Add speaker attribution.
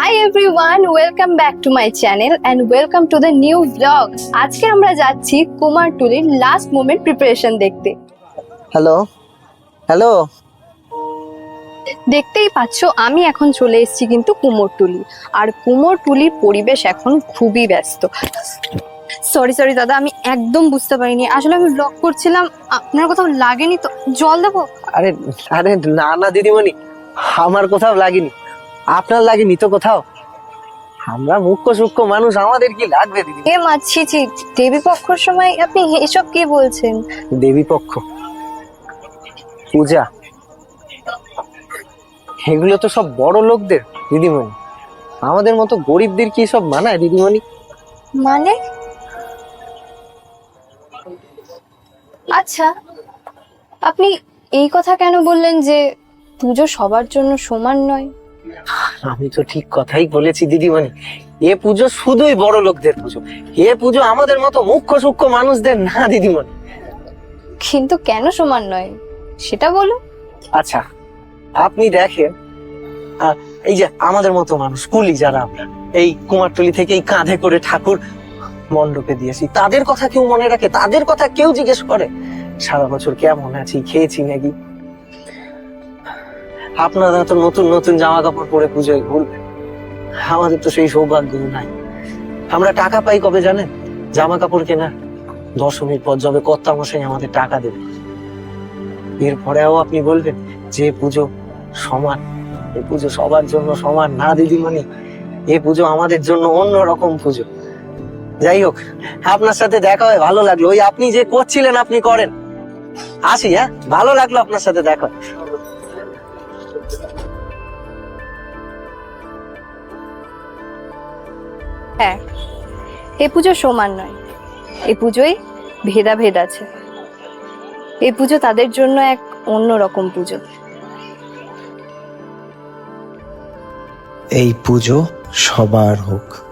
Speaker 1: Hi everyone welcome back to my channel and welcome to the new vlog আজকে আমরা যাচ্ছি কুমারটুলির last moment preparation দেখতে।
Speaker 2: Hello hello
Speaker 1: দেখতেই পাচ্ছ আমি এখন চলে এসেছি কিন্তু কুমোরটুলি আর কুমোরটুলির পরিবেশ এখন খুবই ব্যস্ত। সরি সরি দাদা আমি একদম বুঝতে পারিনি। আসলে আমি ব্লগ করছিলাম আপনার কোথাও লাগেনি তো? জল দেবো?
Speaker 2: আরে আরে না না দিদিমণি আমার কোথাও লাগেনি। আপনার লাগেনি তো কোথাও? আমরা মুখ্য সূক্ষ্ম মানুষ আমাদের কি লাগবে দিদি?
Speaker 1: এ মাছি ছি দেবী পক্ষর সময় আপনি এসব কি বলছেন?
Speaker 2: দেবী পক্ষ পূজা এগুলো তো সব বড় লোকদের দিদিমণি। আমাদের মতো গরিবদের কি সব মানায় দিদিমণি?
Speaker 1: মানে? আচ্ছা আপনি এই কথা কেন বললেন যে পুজো সবার জন্য সমান নয়?
Speaker 2: আমি তো ঠিক কথাই বলেছি দিদিমণি। এ পুজো শুধুই বড় লোকদের পুজো। এ পুজো আমাদের মতো মুখ্য সূক্ষ্ম মানুষদের না দিদিমণি।
Speaker 1: কিন্তু কেন সমান নয়? সেটা বলুন।
Speaker 2: আচ্ছা আপনি দেখেন আহ, এই যে আমাদের মতো মানুষ কুলি যারা আমরা এই কুমারটুলি থেকে এই কাঁধে করে ঠাকুর মণ্ডপে দিয়েছি তাদের কথা কেউ মনে রাখে? তাদের কথা কেউ জিজ্ঞেস করে? সারা বছর কেমন আছি খেয়েছি নাকি আপনারা তো নতুন নতুন জামা কাপড় পরে পুজোয় ঘুরবেন। আমাদের তো সেই সৌভাগ্য নাই। আমরা টাকা পাই কবে জানেন? জামা কাপড় কেনা দশমীর পর যবে কর্তা মশাই আমাদের টাকা দেবে এরপরেও আপনি বলবেন, যে পুজো সমান, এ পুজো সবার জন্য সমান না দিদিমণি এ পুজো আমাদের জন্য অন্য রকম পুজো। যাই হোক, আপনার সাথে দেখা হয় ভালো লাগল। ওই আপনি যে করছিলেন, আপনি করেন। আসি হ্যাঁ? ভালো লাগল আপনার সাথে দেখা হয়ে।
Speaker 1: এ পুজো সমান নয়। এ পুজোয় ভেদাভেদ আছে। এ পুজো তাদের জন্য এক অন্য রকম পুজো।
Speaker 3: এই পুজো সবার হোক।